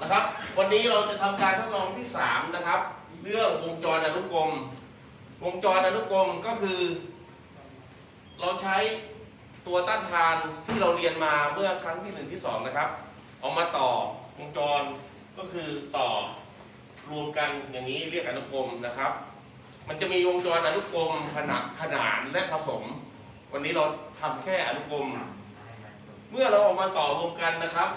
นะครับ วันนี้เราจะทำการทดลองที่ 3 นะครับ เรื่องวงจรอนุกรม วงจรอนุกรมก็คือ เราใช้ตัวต้านทานที่เราเรียนมาเมื่อครั้งที่หนึ่งที่สองนะครับเอามาต่อวงจรก็คือต่อรวมกันอย่างนี้เรียกอนุกรมนะครับ มันจะมีวงจรอนุกรมขนาดขนานและผสม วันนี้เราทำแค่อนุกรม เมื่อเราออกมาต่อรวมกันนะครับ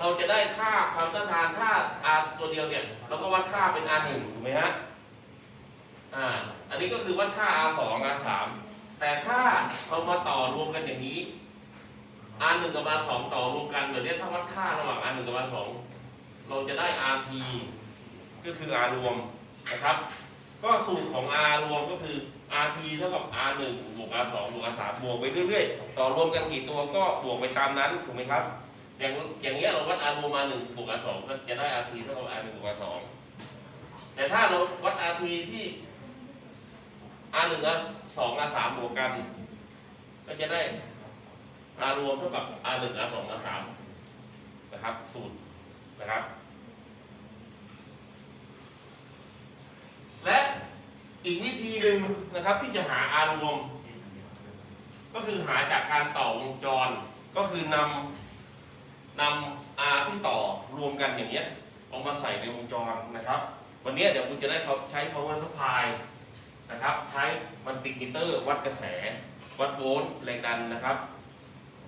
เราจะได้ค่าความต้านทานถ้า R ตัวเดียวเนี่ยเราก็วัดค่าเป็น R 1ถูกไหมฮะอ่าอันนี้ก็คือวัดค่า R 2 R 3แต่ถ้าเรามาต่อรวมกันอย่างนี้ R 1กับ R 2ต่อรวมกันแบบนี้ถ้าวัดค่าระหว่าง R 1กับ R 2เราจะได้ RT ก็คือ R รวมนะครับ ก็สูตรของ R รวมก็คือ RT เท่ากับ R 1บวก R 2บวก R 3บวกไปเรื่อยๆ ต่อรวมกันกี่ตัวก็บวกไปตามนั้นถูกไหมครับ อย่างอย่างเงี้ยเราวัด R รวม R 1บวก R 2ก็จะได้ RT เท่ากับ R 1บวก R 2แต่ถ้าเราวัด RT ที่ R 1 R 2 R 3บวกกัน ก็จะได้ R รวมเท่ากับ R 1 R 2 R 3นะครับ สูตรนะครับ และอีกวิธีหนึ่งนะครับที่จะหา R รวม ก็คือหาจากการต่อวงจรก็คือนำ นำ R ที่ต่อรวมกันอย่างเงี้ยเอามาใส่ในวงจรนะครับ วันนี้เดี๋ยวคุณจะได้ใช้ power supply นะครับ ใช้มันติมิเตอร์วัดกระแส วัดโวลต์แรงดันนะครับ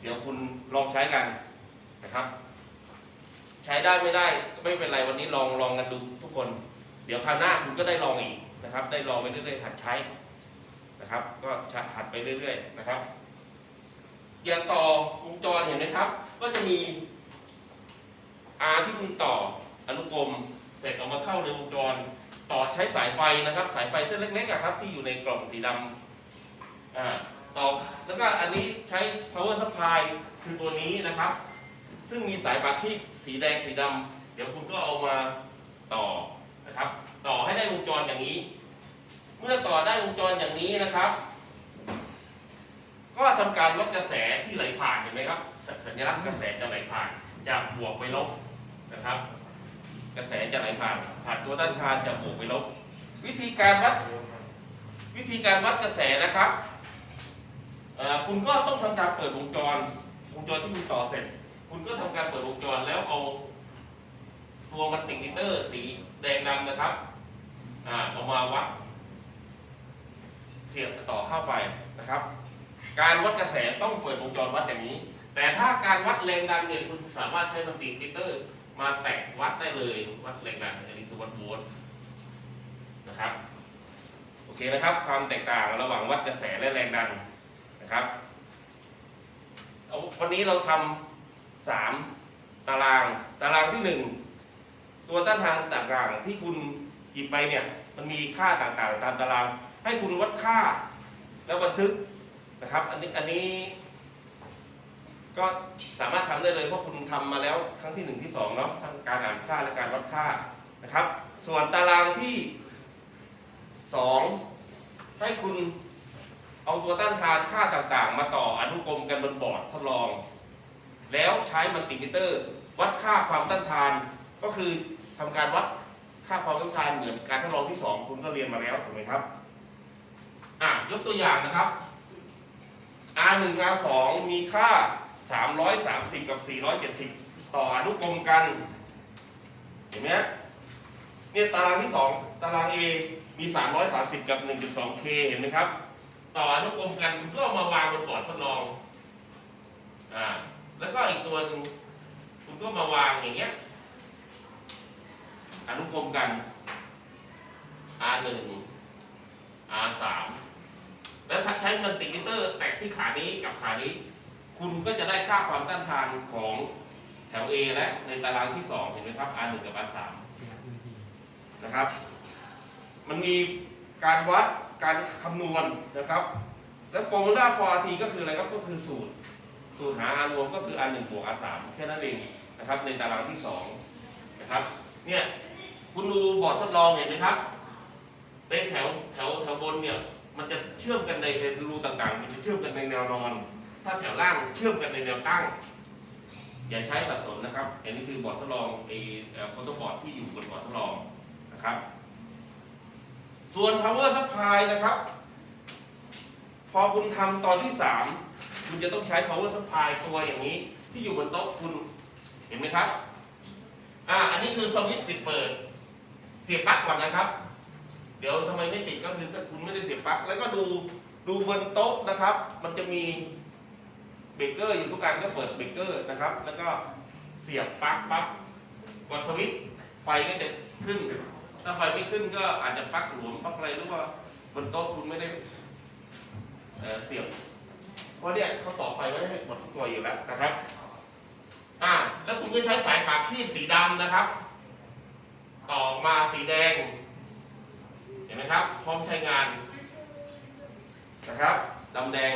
เดี๋ยวคุณลองใช้กันนะครับ ใช้ได้ไม่ได้ไม่เป็นไรวันนี้ลองลองกันดูทุกคน เดี๋ยวคราวหน้าคุณก็ได้ลองอีกนะครับ ได้ลองไปเรื่อยๆหัดใช้นะครับ ก็หัดไปเรื่อย ๆ นะครับอย่างต่อวงจรเห็นไหมครับ ก็จะมี R ที่คุณต่ออนุกรมเสร็จออกมาเข้าในวงจร ต่อใช้สายไฟนะครับ สายไฟเส้นเล็กๆครับที่อยู่ในกล่องสีดำต่อแล้วก็อันนี้ใช้ power supply คือตัวนี้นะครับ ซึ่งมีสายบาคิกสีแดงสีดำเดี๋ยวคุณก็เอามาต่อนะครับ ต่อให้ได้วงจรอย่างนี้ เมื่อต่อได้วงจรอย่างนี้นะครับ ก็ทำการวัดกระแสที่ไหลผ่านเห็นไหมครับสัญลักษณ์กระแสจะไหลผ่านจากบวกไปลบ นะครับ กระแสจะไหลผ่านผ่านตัวต้านทานจากบวกไปลบ วิธีการวัดวิธีการวัดกระแสนะครับคุณก็ต้องทำการเปิดวงจร วงจรที่คุณต่อเสร็จ คุณก็ทำการเปิดวงจรแล้วเอาตัวมันติมิเตอร์สีแดงดำนะครับอ่าเอามาวัด เสียบต่อเข้าไปนะครับ การวัดกระแสต้องเปิดวงจรวัดอย่างนี้ แต่ถ้าการวัดแรงดันเนี่ยคุณสามารถใช้มันติมิเตอร์ มาแตะวัดได้เลยวัดแรงดันอันนี้คือวัดโวลต์นะครับโอเคนะครับ ความแตกต่างระหว่างวัดกระแสและแรงดันนะครับเอาวันนี้เราทำสามตารางตารางที่หนึ่งตัวต้านทานต่างๆที่คุณหยิบไปเนี่ยมันมีค่าต่างๆ ตามตาราง ให้คุณวัดค่าแล้วบันทึกนะครับ อันนี้อันนี้ ก็สามารถทำได้เลยเพราะคุณทำมาแล้วครั้งที่หนึ่งที่สองเนาะทั้งการอ่านค่าและการวัดค่านะครับ ส่วนตารางที่สองให้คุณเอาตัวต้านทานค่าต่างๆ มาต่ออนุกรมกันบนบอร์ดทดลอง แล้วใช้มัลติมิเตอร์ วัดค่าความต้านทาน ก็คือทำการวัดค่าความต้านทานเหมือนการทดลองที่สองคุณก็เรียนมาแล้วถูกไหมครับอะยกตัวอย่างนะครับ R1 R2 มีค่า 330 กับ 470 ต่ออนุกรมกัน เห็นไหมเนี่ยตารางที่ 2 ตาราง A มี 330 กับ 1.2K เห็นไหมครับ ต่ออนุกรมกันคุณก็มาวางบนบอร์ดทดลองอ่าแล้วก็อีกตัวนึงคุณก็มาวางอย่างเงี้ยอนุกรมกัน R1 R3 แล้วใช้มันติมิเตอร์แตกที่ขานี้กับขานี้ คุณก็จะได้ค่าความต้านทานของแถว A และในตารางที่ 2 เห็นไหมครับ R1 กับ R3 นะครับ มันมีการวัดการคำนวณนะครับ และ formula for RT ก็คืออะไรครับก็คือสูตร สูตรหา R รวมก็คือ R1 บวก R3 แค่นั้นเองนะครับ ในตารางที่ 2 นะครับ เนี่ยคุณดูบอร์ดทดลองเห็นไหมครับในแถวแถวแถวบนเนี่ย มันจะเชื่อมกันในรูต่างๆ มันจะเชื่อมกันในแนวนอน ถ้าแถวล่างเชื่อมกันในแนวตั้ง อย่าใช้สับสนนะครับ อันนี้คือบอร์ดทดลองไอ้โฟโต้บอร์ดที่อยู่บนบอร์ดทดลองนะครับ ส่วน power supply นะครับ พอคุณทำตอนที่สามคุณจะต้องใช้ power supply ตัวอย่างนี้ที่อยู่บนโต๊ะคุณเห็นไหมครับ อ่า อันนี้คือสวิตช์ปิดเปิด เสียบปลั๊กก่อนนะครับ เดี๋ยวทำไมไม่ติดก็คือถ้าคุณไม่ได้เสียบปลั๊ก แล้วก็ดูดูบนโต๊ะนะครับ มันจะมี เบรกเกอร์อยู่ทุกอันก็เปิดเบรกเกอร์นะครับ แล้วก็เสียบปลั๊กปั๊บกดสวิตช์ไฟก็จะขึ้น ถ้าไฟไม่ขึ้นก็อาจจะปลั๊กหลวมปลั๊กอะไรหรือว่าบนโต๊ะคุณไม่ได้เเสียบเพราะเนี่ยเขาต่อไฟไว้ให้หมดทุกตัวอยู่แล้วนะครับอ่าแล้วคุณก็ใช้สายปากคีบสีดำนะครับ ต่อมาสีแดง เห็นไหมครับ พร้อมใช้งานนะครับดำแดง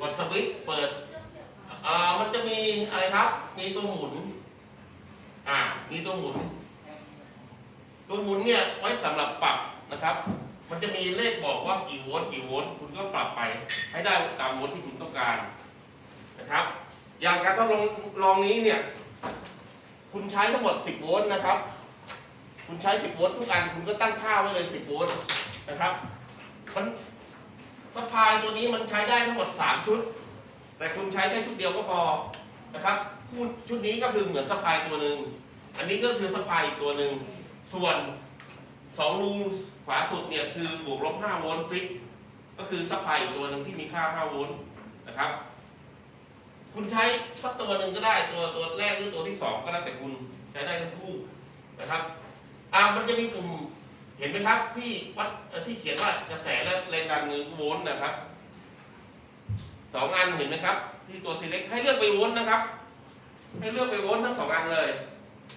กดสวิตช์เปิดอ่ามันจะมีอะไรครับ มีตัวหมุน อ่า มีตัวหมุน ตัวหมุนเนี่ยไว้สำหรับปรับนะครับ มันจะมีเลขบอกว่ากี่โวลต์กี่โวลต์คุณก็ปรับไป ให้ได้ตามโวลต์ที่คุณต้องการนะครับ อย่างการทดลองลองนี้เนี่ย คุณใช้ทั้งหมด 10 โวลต์นะครับ คุณใช้ 10 โวลต์ทุกอัน คุณก็ตั้งค่าไว้เลย 10 โวลต์นะครับ มัน สปายตัวนี้มันใช้ได้ทั้งหมด 3 ชุด แต่คุณใช้แค่ชุดเดียวก็พอนะครับคู่ชุดนี้ก็คือเหมือนสปายตัวหนึ่งอันนี้ก็คือสปายอีกตัวหนึ่งส่วน2รูขวาสุดเนี่ยคือบวกลบ5โวลต์ฟิกก็คือสปายอีกตัวหนึ่งที่มีค่า5โวลต์นะครับ คุณใช้สักตัวหนึ่งก็ได้ตัวตัวแรกหรือตัวที่สองก็แล้วแต่คุณใช้ได้ทั้งคู่นะครับอ่ามันจะมีกลุ่ม เห็นไหมครับที่วัดที่เขียนว่ากระแสและแรงดันหรือโวลต์นะครับสองอันเห็นไหมครับ ที่ตัว select ให้เลือกไปโวลต์นะครับ ให้เลือกไปโวลต์ทั้งสองอันเลย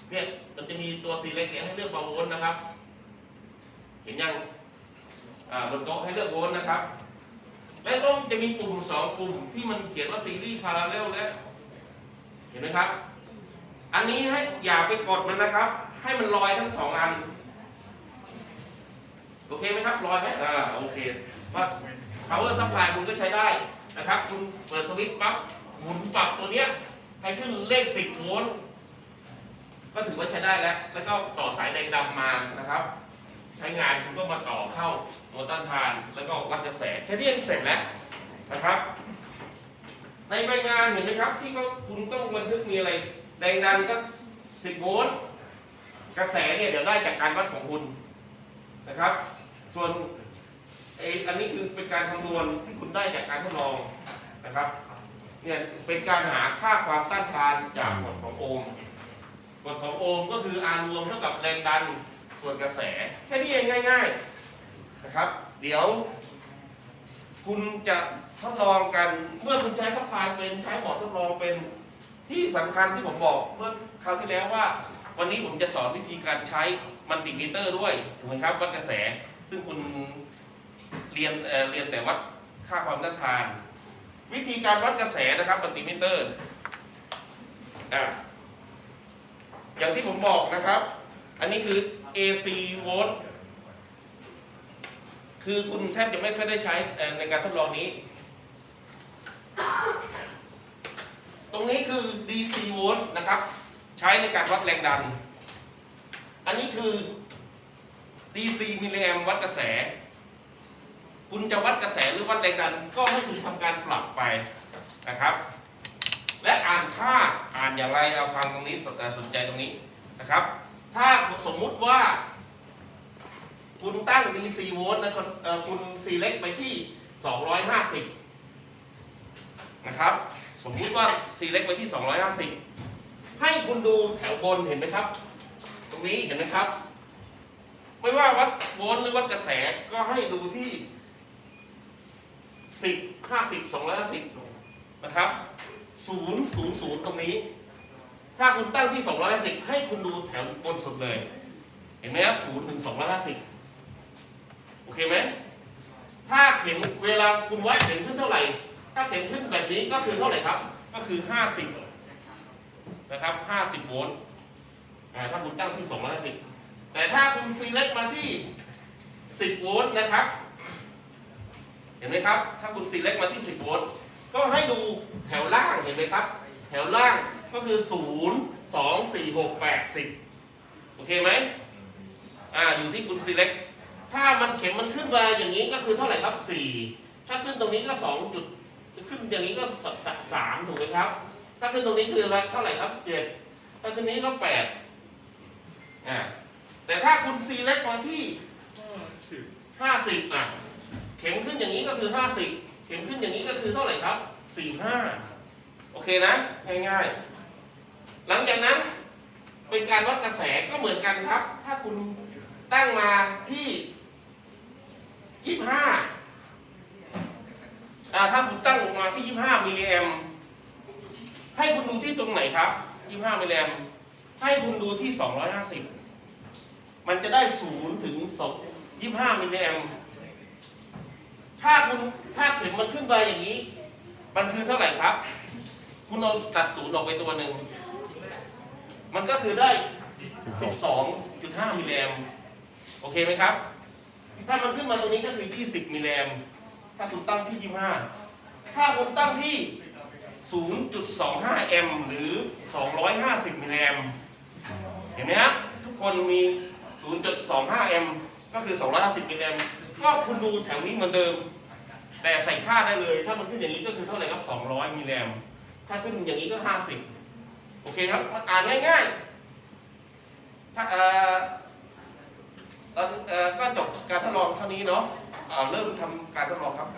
เนี่ยมันจะมีตัว select เนี่ยให้เลือกมาโวลต์นะครับ เห็นยังอ่าบนโต๊ะให้เลือกโวลต์นะครับ และก็จะมีปุ่มสองปุ่มที่มันเขียนว่าซีรีส์พาราเรลและเห็นไหมครับ อันนี้ให้อย่าไปกดมันนะครับ ให้มันลอยทั้งสองอัน โอเคไหมครับลอยไหมอ่าโอเคว่า power supply คุณก็ใช้ได้นะครับ คุณเปิดสวิตช์ปั๊บหมุนปรับตัวเนี้ยให้ขึ้นเลข10โวลต์ก็ถือว่าใช้ได้แล้ว แล้วก็ต่อสายแดงดำมานะครับ ใช้งานคุณก็มาต่อเข้าโมเต้านทาน แล้วก็วัดกระแสแค่นี้เองเสร็จแล้วนะครับ ในใบงานเห็นไหมครับ ที่เขาคุณต้องบันทึกมีอะไรแรงดันก็10โวลต์กระแสเนี่ยเดี๋ยวได้จากการวัดของคุณนะครับ ส่วนไออันนี้คือเป็นการคำนวณที่คุณได้จากการทดลองนะครับเนี่ยเป็นการหาค่าความต้านทานจากกฎของโอห์มกฎของโอห์มก็คือ R รวมเท่ากับแรงดันส่วนกระแส แค่นี้เองง่าย ๆนะครับ เดี๋ยว คุณจะทดลองกันเมื่อคุณใช้สะพานเป็นใช้บอร์ดทดลองเป็นที่สำคัญที่ผมบอกเมื่อคราวที่แล้วว่า วันนี้ผมจะสอนวิธีการใช้มัลติมิเตอร์ด้วยถูกไหมครับวัดกระแส ซึ่งคุณเรียนเเรียนแต่วัดค่าความต้านทาน วิธีการวัดกระแสนะครับมัลติมิเตอร์อะอย่างที่ผมบอกนะครับ อันนี้คือ AC โวลต์คือคุณแทบจะไม่ค่อยได้ใช้ในการทดลองนี้ ตรงนี้คือ DC โวลต์นะครับ ใช้ในการวัดแรงดัน อันนี้คือ DC มิลลิแอมวัดกระแส คุณจะวัดกระแสหรือวัดแรงดัน ก็ให้คุณทำการปรับไปนะครับ และอ่านค่าอ่านอย่างไรเอาฟังตรงนี้สนใจตรงนี้นะครับ ถ้าสมมุติว่า คุณตั้ง DC โวลต์นะคุณ select ไปที่ 250 นะครับ สมมุติว่า select ไปที่ 250 ให้คุณดูแถวบนเห็นไหมครับ ตรงนี้เห็นไหมครับ ไม่ว่าวัดโวลต์หรือวัดกระแสก็ให้ดูที่10 50 250นะครับ0 0 0ตรงนี้ ถ้าคุณตั้งที่250ให้คุณดูแถวบนสุดเลย เห็นไหมครับ0ถึง250โอเคไหมถ้าเข็มเวลาคุณวัดเข็มขึ้นเท่าไหร่ ถ้าเข็มขึ้นแบบนี้ก็คือเท่าไหร่ครับ ก็คือ50นะครับ50โวลต์ถ้าคุณตั้งที่250 แต่ถ้าคุณซีเล็กมาที่ 10 โวลต์นะครับ เห็นไหมครับ ถ้าคุณซีเล็กมาที่ 10 โวลต์ ก็ให้ดูแถวล่างเห็นไหมครับ แถวล่างก็คือศูนย์สองสี่หกแปดสิบโอเคไหมอ่า อยู่ที่คุณ select ถ้ามันเข็มมันขึ้นมาอย่างนี้ก็คือเท่าไหร่ครับสี่ถ้าขึ้นตรงนี้ก็สองจุด ขึ้นอย่างนี้ก็สามถูกไหมครับ ถ้าขึ้นตรงนี้คือเท่าไหร่ครับเจ็ดถ้าขึ้นนี้ก็แปดอ่า แต่ถ้าคุณ select มาที่ห้าสิบอะ เข็มขึ้นอย่างนี้ก็คือห้าสิบเข็มขึ้นอย่างนี้ก็คือเท่าไหร่ครับสี่ห้าโอเคนะ ง่ายๆ หลังจากนั้นเป็นการวัดกระแสก็เหมือนกันครับ ถ้าคุณตั้งมาที่ยี่ห้าอ่าถ้าคุณตั้งมาที่ยี่ห้ามิลลิแอมให้คุณดูที่ตรงไหนครับยี่ห้ามิลลิแอมให้คุณดูที่สองร้อยห้าสิบ มันจะได้ศูนย์ถึงสองยี่ห้ามิลลิแอมถ้าคุณถ้าเข็มมันขึ้นไปอย่างนี้ มันคือเท่าไหร่ครับ คุณเอาตัดศูนย์ออกไปตัวหนึ่ง มันก็คือได้12.5มิลลิแอมโอเคไหมครับ ถ้ามันขึ้นมาตรงนี้ก็คือ20มิลลิแอมถ้าคุณตั้งที่25ถ้าคุณตั้งที่ 0.25 แอมป์หรือ 250 มิลลิแอมเห็นไหมฮะทุกคนมี 0.25แอมป์ก็คือ 250มิลลิแอมก็คุณดูแถวนี้เหมือนเดิม แต่ใส่ค่าได้เลย ถ้ามันขึ้นอย่างนี้ก็คือเท่าไหร่ครับ 200มิลลิแอมถ้าขึ้นอย่างนี้ก็ 50 โอเคครับอ่านง่ายๆถ้าเอ่อตอนเอ่อก็จบการทดลองเท่านี้เนาะเริ่มทำการทดลองครับ